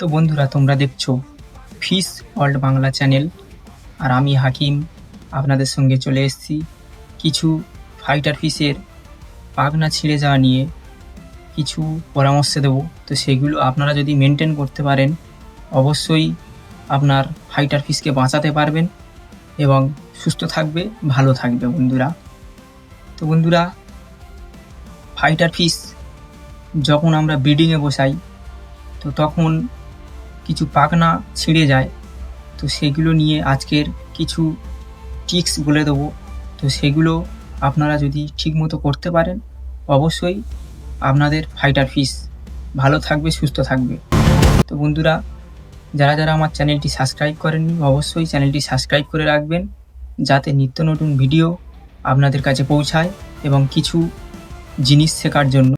তো বন্ধুরা, তোমরা দেখছ ফিশ ওয়ার্ল্ড বাংলা চ্যানেল আর আমি হাকিম, আপনাদের সঙ্গে চলে এসেছি কিছু ফাইটার ফিশের পাখনা ছিঁড়ে যাওয়া নিয়ে কিছু পরামর্শ দেব। তো সেগুলো আপনারা যদি মেনটেন করতে পারেন, অবশ্যই আপনার ফাইটার ফিশকে বাঁচাতে পারবেন এবং সুস্থ থাকবে, ভালো থাকবে বন্ধুরা। তো বন্ধুরা ফাইটার ফিশ যখন আমরা ব্রিডিংয়ে বসাই, তো তখন কিছু পাখনা ছিঁড়ে যায়। তো সেগুলো নিয়ে আজকের কিছু টিক্স বলে দেবো। তো সেগুলো আপনারা যদি ঠিকমতো করতে পারেন, অবশ্যই আপনাদের ফাইটার ফিস ভালো থাকবে, সুস্থ থাকবে। তো বন্ধুরা, যারা যারা আমার চ্যানেলটি সাবস্ক্রাইব করেননি, অবশ্যই চ্যানেলটি সাবস্ক্রাইব করে রাখবেন, যাতে নিত্য নতুন ভিডিও আপনাদের কাছে পৌঁছায় এবং কিছু জিনিস শেখার জন্য।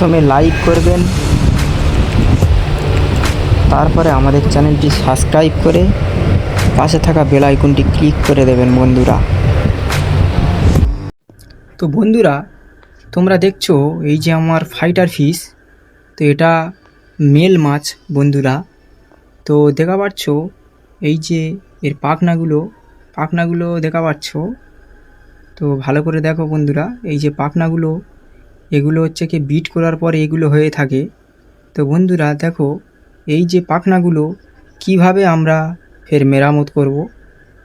প্রথমে লাইক করবেন। তারপরে আমাদের চ্যানেলটি সাবস্ক্রাইব করে পাশে থাকা বেল আইকনটি ক্লিক করে দেবেন বন্ধুরা। তো বন্ধুরা, তোমরা দেখছ এই যে আমার ফাইটার ফিশ তো এটা মেল মাছ বন্ধুরা। তো দেখা পাচ্ছ এই যে এর পাখনাগুলো পাখনাগুলো দেখা পাচ্ছ। তো ভালো করে দেখো বন্ধুরা, এই যে পাখনাগুলো এগুলো হচ্ছে কি বিট করার পরে এগুলো হয়ে থাকে। তো বন্ধুরা দেখো, এই যে পাখনাগুলো, কীভাবে আমরা ফের মেরামত করব?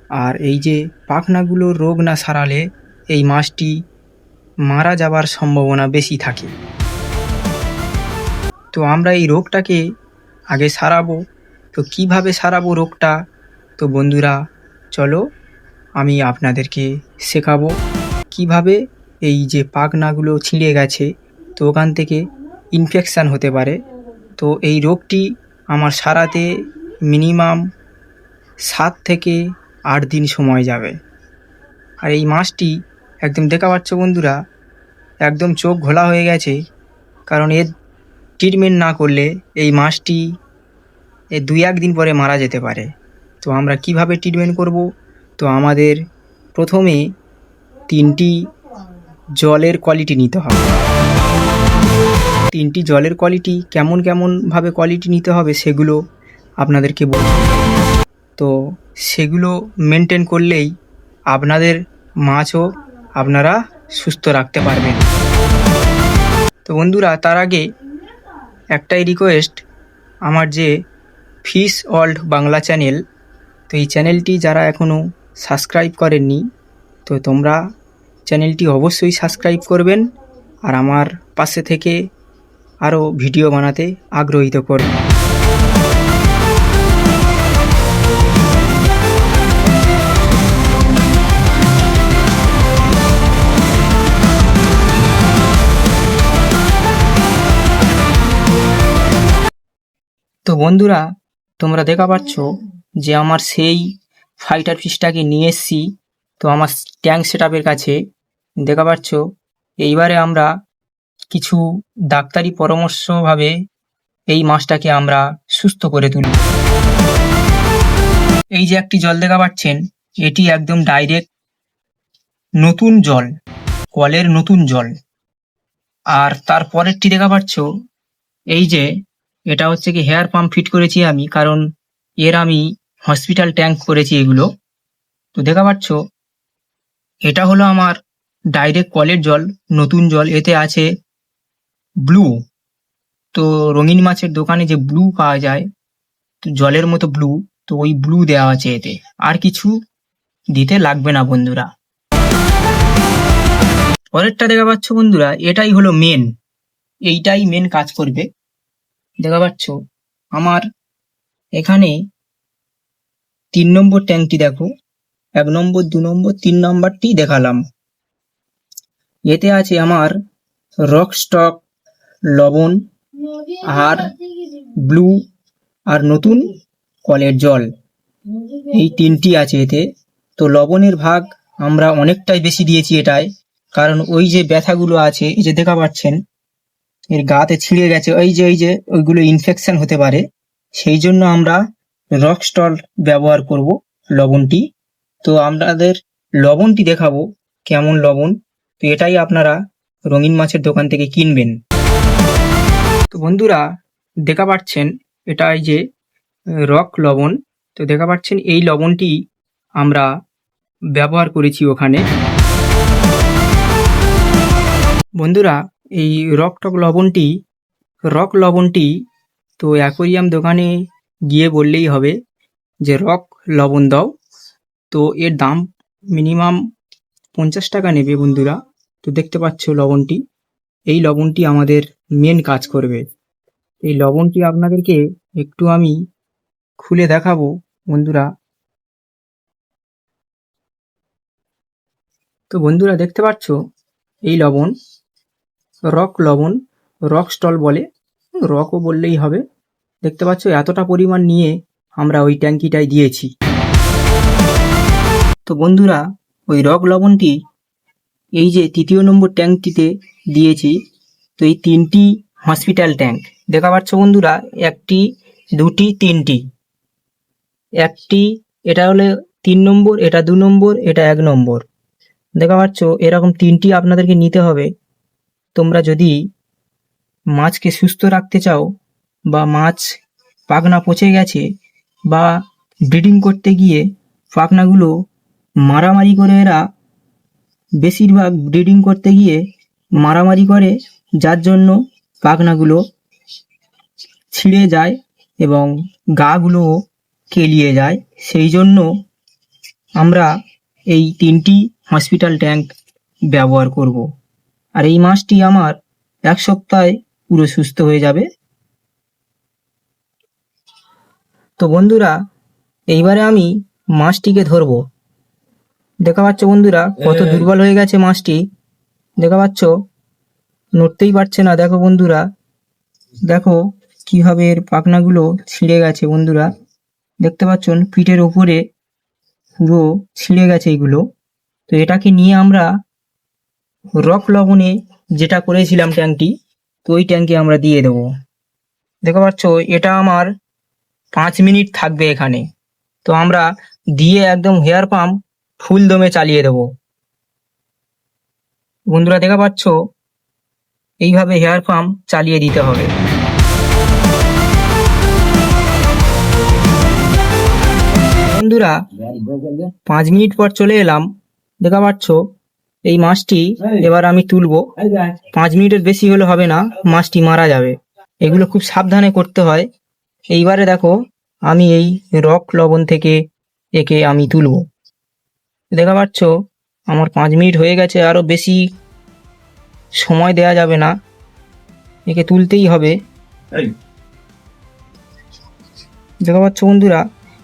আর এই যে পাখনাগুলো রোগ না সারালে এই মাছটি মারা যাবার সম্ভাবনা বেশি থাকে। তো আমরা এই রোগটাকে আগে সারাবো। তো কীভাবে সারাবো রোগটা? তো বন্ধুরা, চলো আমি আপনাদেরকে শেখাবো। কীভাবে এই যে পাখনাগুলো ছিঁড়ে গেছে, তো ওখান থেকে ইনফেকশান হতে পারে। তো এই রোগটি আমার সারাতে মিনিমাম সাত থেকে আট দিন সময় যাবে। আর এই মাছটি একদম দেখা পাচ্ছ বন্ধুরা, একদম চোখ ঘোলা হয়ে গেছে, কারণ এর ট্রিটমেন্ট না করলে এই মাছটি এ দুই একদিন পরে মারা যেতে পারে। তো আমরা কীভাবে ট্রিটমেন্ট করব? তো আমাদের প্রথমে তিনটি জলের কোয়ালিটি নিতে হবে। তিনটি জলের কোয়ালিটি কেমন কেমনভাবে কোয়ালিটি নিতে হবে সেগুলো আপনাদেরকে বল তো সেগুলো মেনটেন করলেই আপনাদের মাছও আপনারা সুস্থ রাখতে পারবেন। তো বন্ধুরা, তার আগে একটাই রিকোয়েস্ট আমার যে ফিস ওয়ার্ল্ড বাংলা চ্যানেল তো এই চ্যানেলটি যারা এখনও সাবস্ক্রাইব করেননি, তো তোমরা চ্যানেলটি অবশ্যই সাবস্ক্রাইব করবেন আর আমার পাশে থেকে আরও ভিডিও বানাতে আগ্রহিত করবেন তো বন্ধুরা, তোমরা দেখা পাচ্ছ যে আমার সেই ফাইটার ফিশটাকে নিয়ে এসছি। তো আমার ট্যাঙ্ক সেট কাছে দেখা পাচ্ছ? এইবারে আমরা কিছু ডাক্তারি পরামর্শভাবে এই মাছটাকে আমরা সুস্থ করে তুলি। এই যে একটি জল দেখা পাচ্ছেন, এটি একদম ডাইরেক্ট নতুন জল, কলের নতুন জল। আর তার পরেরটি দেখা পাচ্ছ, এই যে এটা হচ্ছে কি হেয়ার পাম্প ফিট করেছি আমি, কারণ এর আমি হসপিটাল ট্যাঙ্ক করেছি এগুলো। তো দেখা পাচ্ছ, এটা হলো আমার ডাইরেক্ট কলের জল, নতুন জল, এতে আছে ব্লু তো রঙিন মাছের দোকানে যে ব্লু পাওয়া যায়, তো জলের মতো ব্লু তো ওই ব্লু দেওয়া আছে এতে। আর কিছু দিতে লাগবে না বন্ধুরা। পরেরটা দেখা পাচ্ছ বন্ধুরা, এটাই হলো মেন এইটাই মেন কাজ করবে। দেখা পাচ্ছ? আমার এখানে তিন নম্বর ট্যাঙ্কটি দেখো, এক নম্বর, দু নম্বর, তিন নম্বরটি দেখালাম। এতে আছে আমার রক স্টক, লবণ, আর ব্লু, আর নতুন কলের জল। এই তিনটি আছে এতে। তো লবণের ভাগ আমরা অনেকটাই বেশি দিয়েছি এটায়, কারণ ওই যে ব্যথাগুলো আছে, এই যে দেখা পাচ্ছেন, এর গাতে ছিঁড়ে গেছে ওই যে ওই যে, ওইগুলো ইনফেকশন হতে পারে। সেই জন্য আমরা রক স্টল ব্যবহার করব লবণটি। তো আমাদের লবণটি দেখাবো, কেমন লবণ। তো এটাই আপনারা রঙিন মাছের দোকান থেকে কিনবেন। তো বন্ধুরা, দেখা পাচ্ছেন এটা এই যে রক লবণ। তো দেখা পাচ্ছেন এই লবণটি আমরা ব্যবহার করেছি ওখানে। বন্ধুরা, এই রক টক লবণটি, রক লবণটি তো অ্যাকোরিয়াম দোকানে গিয়ে বললেই হবে যে, রক লবণ দাও। তো এর দাম মিনিমাম পঞ্চাশ টাকা নেবে বন্ধুরা। তো দেখতে পাচ্ছ লবণটি। এই লবণটি আমাদের মেন কাজ করবে। এই লবণটি আপনাদেরকে একটু আমি খুলে দেখাবো, বন্ধুরা। তো বন্ধুরা, দেখতে পাচ্ছ? এই লবণ, রক লবণ, রক স্টল বলে রকও বললেই হবে। দেখতে পাচ্ছ? এতটা পরিমাণ নিয়ে আমরা ওই ট্যাঙ্কিটায় দিয়েছি। তো বন্ধুরা, ওই রক লবণটি এই যে তৃতীয় নম্বর ট্যাঙ্কটিতে দিয়েছি, তো এই তিনটি হসপিটাল ট্যাঙ্ক। দেখা পাচ্ছ বন্ধুরা, একটি, দুটি, তিনটি। একটি, এটা হলে তিন নম্বর, এটা দু নম্বর, এটা এক নম্বর। দেখা পাচ্ছ এরকম তিনটি আপনাদেরকে নিতে হবে। তোমরা যদি মাছকে সুস্থ রাখতে চাও, বা মাছ পাখনা পচে গেছে, বা ব্রিডিং করতে গিয়ে পাখনাগুলো মারামারি করে এরা বেশিরভাগ ব্রিডিং করতে গিয়ে মারামারি করে, যার জন্য পাখনাগুলো ছিঁড়ে যায় এবং গাগুলোও কেলিয়ে যায়। সেই জন্য আমরা এই তিনটি হসপিটাল ট্যাঙ্ক ব্যবহার করব। আর এই মাছটি আমার এক সপ্তাহে পুরো সুস্থ হয়ে যাবে। তো বন্ধুরা, এইবারে আমি মাছটিকে ধরবো। দেখা পাচ্ছ বন্ধুরা কত দুর্বল হয়ে গেছে মাছটি। দেখা পাচ্ছ? নড়তেই পারছে না দেখো বন্ধুরা। দেখো কীভাবে এর পাখনাগুলো ছিঁড়ে গেছে বন্ধুরা। দেখতে পাচ্ছেন পিঠের উপরে পুরো ছিঁড়ে গেছে এগুলো। তো এটাকে নিয়ে আমরা রক লবণে যেটা করেছিলাম ট্যাঙ্কটি তো ওই ট্যাঙ্কে আমরা দিয়ে দেবো। দেখতে পাচ্ছ এটা আমার পাঁচ মিনিট থাকবে এখানে। তো আমরা দিয়ে একদম হেয়ার পাম্প ফুল দমে চালিয়ে দেব। বন্ধুরা, দেখা পাচ্ছ? এইভাবে হেয়ার পাম্প চালিয়ে দিতে হবে। বন্ধুরা, পাঁচ মিনিট পর চলে এলাম। দেখা পাচ্ছ? এই মাছটি এবার আমি তুলবো। পাঁচ মিনিটের বেশি হলে হবে না, মাছটি মারা যাবে। এগুলো খুব সাবধানে করতে হয়। এইবারে দেখো, আমি এই রক লবণ থেকে একে আমি তুলবো। দেখা পাচ্ছ? আমার পাঁচ মিনিট হয়ে গেছে আরও বেশি সময় দেয়া যাবে না। একে তুলতেই হবে। দেখা পাচ্ছ বন্ধুরা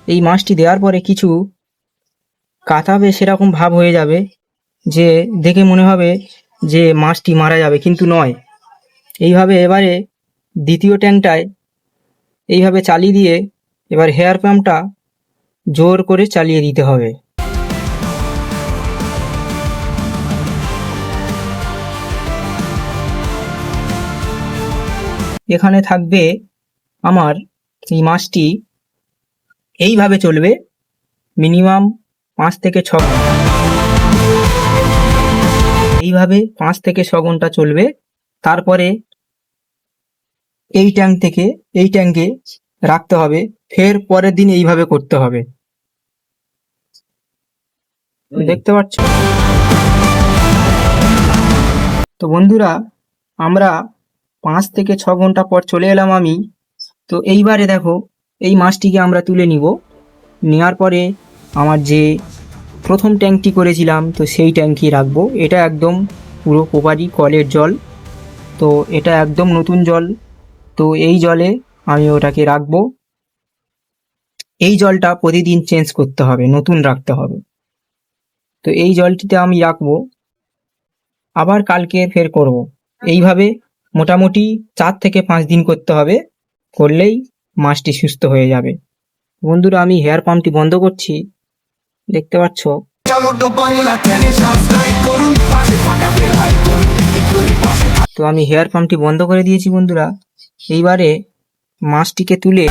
এই মাছটি দেওয়ার পরে কিছু কাতাবে সেরকম ভাব হয়ে যাবে যে দেখে মনে হবে যে মাছটি মারা যাবে কিন্তু নয়। এইভাবে এবারে দ্বিতীয় ট্যাঙ্কটায় এইভাবে চালিয়ে দিয়ে এবার হেয়ার পাম্পটা জোর করে চালিয়ে দিতে হবে। এখানে থাকবে আমার এই মাছটি এইভাবে চলবে মিনিমাম পাঁচ থেকে ছ ঘণ্টা। এইভাবে পাঁচ থেকে ছ ঘণ্টা চলবে। তারপরে এই ট্যাঙ্ক থেকে এই ট্যাঙ্কে রাখতে হবে। ফের পরের দিন এইভাবে করতে হবে। দেখতে পাচ্ছ? তো বন্ধুরা আমরা পাঁচ থেকে ছ ঘণ্টা পর চলে এলাম আমি। তো এইবারে দেখো, এই মাছটিকে আমরা তুলে নিব। নেওয়ার পরে আমার যে প্রথম ট্যাঙ্কটি করেছিলাম, তো সেই ট্যাঙ্কি রাখব। এটা একদম পুরো কোপারি কলের জল। তো এটা একদম নতুন জল। তো এই জলে আমি ওটাকে রাখব। এই জলটা প্রতিদিন চেঞ্জ করতে হবে, নতুন রাখতে হবে। তো এই জলটিতে আমি রাখব। আবার কালকে ফের করব। এইভাবে মোটামুটি চার থেকে পাঁচ দিন করতে হবে। করলেই মাছটি সুস্থ হয়ে যাবে। বন্ধুরা, আমি হেয়ার পাম্পটি বন্ধ করছি। দেখতে পাচ্ছ? তো আমি হেয়ার পাম্পটি বন্ধ করে দিয়েছি বন্ধুরা। এইবারে মাছটিকে তুলে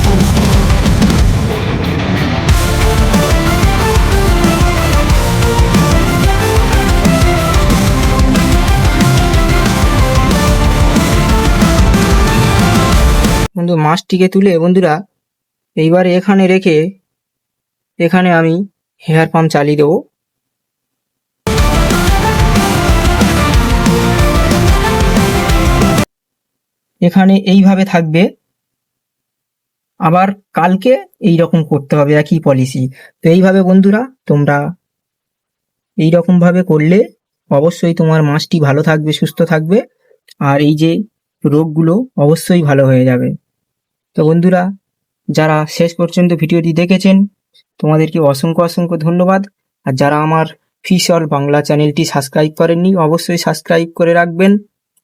বন্ধু মাছটিকে তুলে, বন্ধুরা, এইবারে এখানে রেখে এখানে আমি হেয়ার পাম্প চালিয়ে দেবো। এখানে এইভাবে থাকবে। আবার কালকে এই রকম করতে হবে, একই পলিসি তো এইভাবে, বন্ধুরা, তোমরা এই রকম ভাবে করলে অবশ্যই তোমার মাছটি ভালো থাকবে, সুস্থ থাকবে, আর এই যে রোগগুলো অবশ্যই ভালো হয়ে যাবে। তো বন্ধুরা, যারা শেষ পর্যন্ত ভিডিওটি দেখেছেন, তোমাদেরকে অসংখ্য অসংখ্য ধন্যবাদ। আর যারা আমার ফিশল বাংলা চ্যানেলটি সাবস্ক্রাইব করেননি, অবশ্যই সাবস্ক্রাইব করে রাখবেন।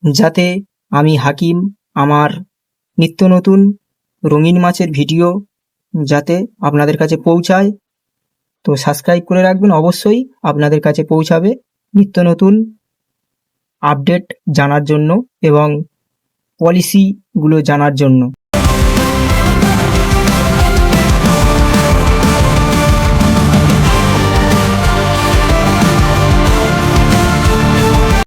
যাতে আমি হাকিম, আমার নিত্য নতুন রঙিন মাছের ভিডিও যাতে আপনাদের কাছে পৌঁছায়। তো সাবস্ক্রাইব করে রাখবেন, অবশ্যই আপনাদের কাছে পৌঁছাবে নিত্য নতুন আপডেট জানার জন্য এবং পলিসিগুলো জানার জন্য।